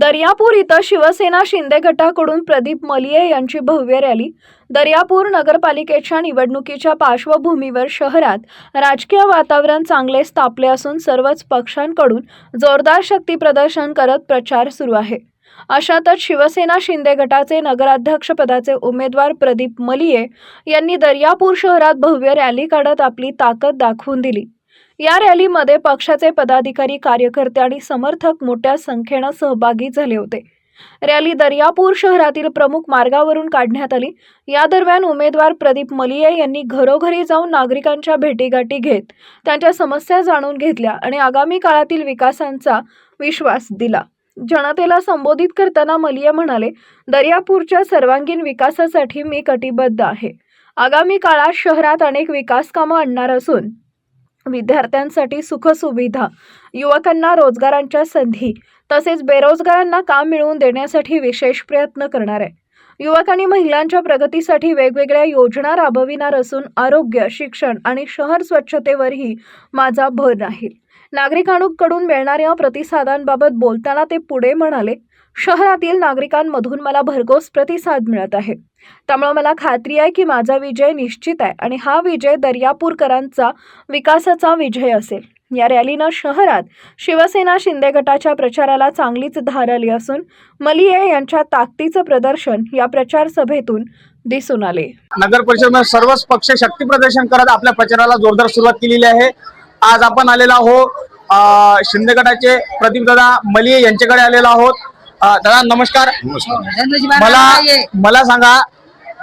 दर्यापूर इथं शिवसेना शिंदे गटाकडून प्रदीप मलिये यांची भव्य रॅली. दर्यापूर नगरपालिकेच्या निवडणुकीच्या पार्श्वभूमीवर शहरात राजकीय वातावरण चांगलेच तापले असून सर्वच पक्षांकडून जोरदार शक्ती प्रदर्शन करत प्रचार सुरू आहे. अशातच शिवसेना शिंदे गटाचे नगराध्यक्षपदाचे उमेदवार प्रदीप मलिये यांनी दर्यापूर शहरात भव्य रॅली काढत आपली ताकद दाखवून दिली. या रॅलीमध्ये पक्षाचे पदाधिकारी कार्यकर्ते आणि समर्थक मोठ्या संख्येनं सहभागी झाले होते. रॅली दर्यापूर शहरातील प्रमुख मार्गावरून काढण्यात आली. या दरम्यान उमेदवार प्रदीप मलिये यांनी घरोघरी जाऊन नागरिकांच्या भेटीगाठी घेत त्यांच्या समस्या जाणून घेतल्या आणि आगामी काळातील विकासांचा विश्वास दिला. जनतेला संबोधित करताना मलिये म्हणाले दर्यापूरच्या सर्वांगीण विकासासाठी मी कटिबद्ध आहे. आगामी काळात शहरात अनेक विकास कामं आणणार असून विद्यार्थ्यांसाठी सुखसुविधा युवकांना रोजगारांच्या संधी तसेच बेरोजगारांना काम मिळवून देण्यासाठी विशेष प्रयत्न करणार आहे. युवक आणि महिलांच्या प्रगतीसाठी वेगवेगळ्या योजना राबविणार असून आरोग्य शिक्षण आणि शहर स्वच्छतेवरही माझा भर राहील. नागरिकांकडून मिळणाऱ्या प्रतिसादांबाबत बोलताना ते पुढे म्हणाले शहरातील नागरिकांमधून मला भरघोस प्रतिसाद मिळत आहे. त्यामुळे मला खात्री आहे की माझा विजय निश्चित आहे आणि हा विजय दर्यापूरकरांचा विकासाचा विजय असेल. या रॅलीनं शहरात शिवसेना शिंदे गटाच्या प्रचाराला चांगलीच धार आली असून मलिये यांच्या ताकदीचं प्रदर्शन या प्रचार सभेतून दिसून आले. नगर परिषदनं सर्वच पक्ष शक्ती प्रदर्शन करत आपल्या प्रचाराला जोरदार सुरुवात केलेली आहे. आज आपण आलेलो आहोत शिंदे गटाचे प्रदीप दादा मलिये यांच्याकडे आलेलो आहोत. दादा नमस्कार. मला मला सांगा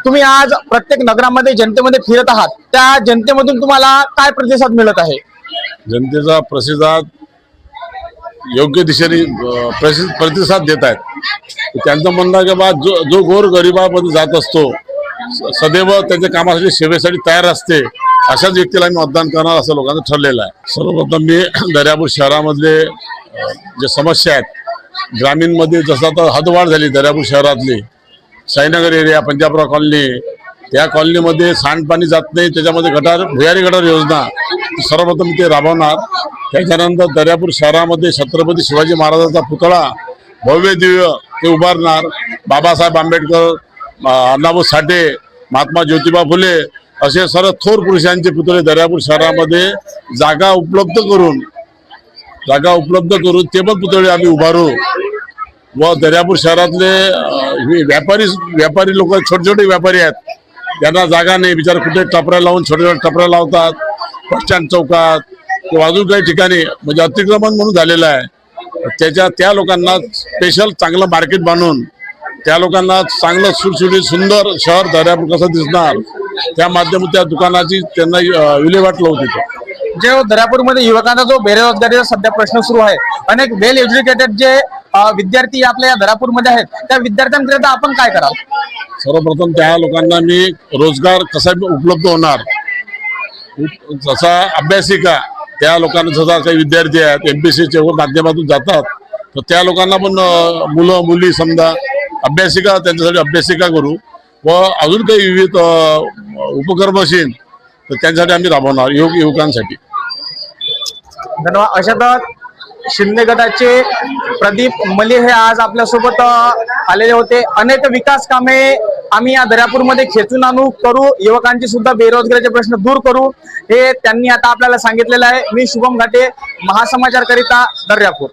तुम्ही आज प्रत्येक नगरामध्ये जनतेमध्ये फिरत आहात. त्या जनतेमधून तुम्हाला काय प्रतिसाद मिळत आहे? जनतेचा प्रतिसाद योग्य दिशेने प्रतिसाद देत आहेत. त्यांचं म्हणणं आहे की बा जो जो गोर गरिबामध्ये जात असतो स- सदैव त्यांच्या कामासाठी सेवेसाठी तयार असते. अशाच व्यक्तीला मी मतदान करणार असं लोकांचं ठरलेलं आहे. सर्वप्रथम मी दर्यापूर शहरामधले जे समस्या आहेत ग्रामीणमध्ये जसं आता हदवाढ झाली दर्यापूर शहरातली साईनगर एरिया पंजाबराव कॉलनी त्या कॉलनीमध्ये सांडपाणी जात नाही त्याच्यामध्ये गटार भुयारी गटार योजना सर्वप्रथम ते राबवणार. त्याच्यानंतर दर्यापूर शहरामध्ये छत्रपती शिवाजी महाराजांचा पुतळा भव्य दिव्य ते उभारणार. बाबासाहेब आंबेडकर अण्णाभाऊ साठे महात्मा ज्योतिबा फुले असे सर्व थोर पुरुषांचे पुतळे दर्यापूर शहरामध्ये जागा उपलब्ध करून जागा उपलब्ध करून ते पण पुतळे आम्ही उभारू. व दर्यापूर शहरातले हे व्यापारी व्यापारी लोक छोटे छोटे व्यापारी आहेत. त्यांना जागा नाही. बिचार कुठे टपऱ्या लावून छोटे छोटे टपऱ्या लावतात बस स्टँड चौकात किंवा अजून काही ठिकाणी. म्हणजे अतिक्रमण म्हणून झालेलं आहे. त्याच्या त्या लोकांना स्पेशल चांगलं मार्केट बांधून त्या लोकांना चांगलं सुटसुटीत सुंदर शहर दर्यापूर कसं दिसणार? त्या माध्यमातून त्या दुकानाची त्यांना विल्हेवाट लावू तिथं जे दर्यापूरमध्ये युवकांचा जो बेरोजगारीचा सध्या प्रश्न सुरू आहे अनेक वेल एज्युकेटेड जे विद्यार्थी आपल्या या दर्यापूरमध्ये आहेत त्या विद्यार्थ्यांकरिता आपण काय कराल? सर्वप्रथम त्या लोकांना मी रोजगार कसा उपलब्ध होणार जसा अभ्यासिका त्या लोकांना जसा काही विद्यार्थी आहेत एमपीसीच्या माध्यमातून जातात तर त्या लोकांना पण मुलं मुली समजा अभ्यासिका त्यांच्यासाठी अभ्यासिका करू. व अजून काही विविध उपक्रम असेल तर त्यांच्यासाठी आम्ही राबवणार युवक युवकांसाठी. धन्यवाद. अशातच शिंदे गटाचे प्रदीप मले हे आज आपल्यासोबत आलेले होते. अनेक विकास कामे आम्ही या दर्यापूरमध्ये खेचून आणू करू. युवकांची सुद्धा बेरोजगारीचे प्रश्न दूर करू. हे त्यांनी आता आपल्याला सांगितलेलं आहे. मी शुभम घाटे महासमाचार करिता दर्यापूर.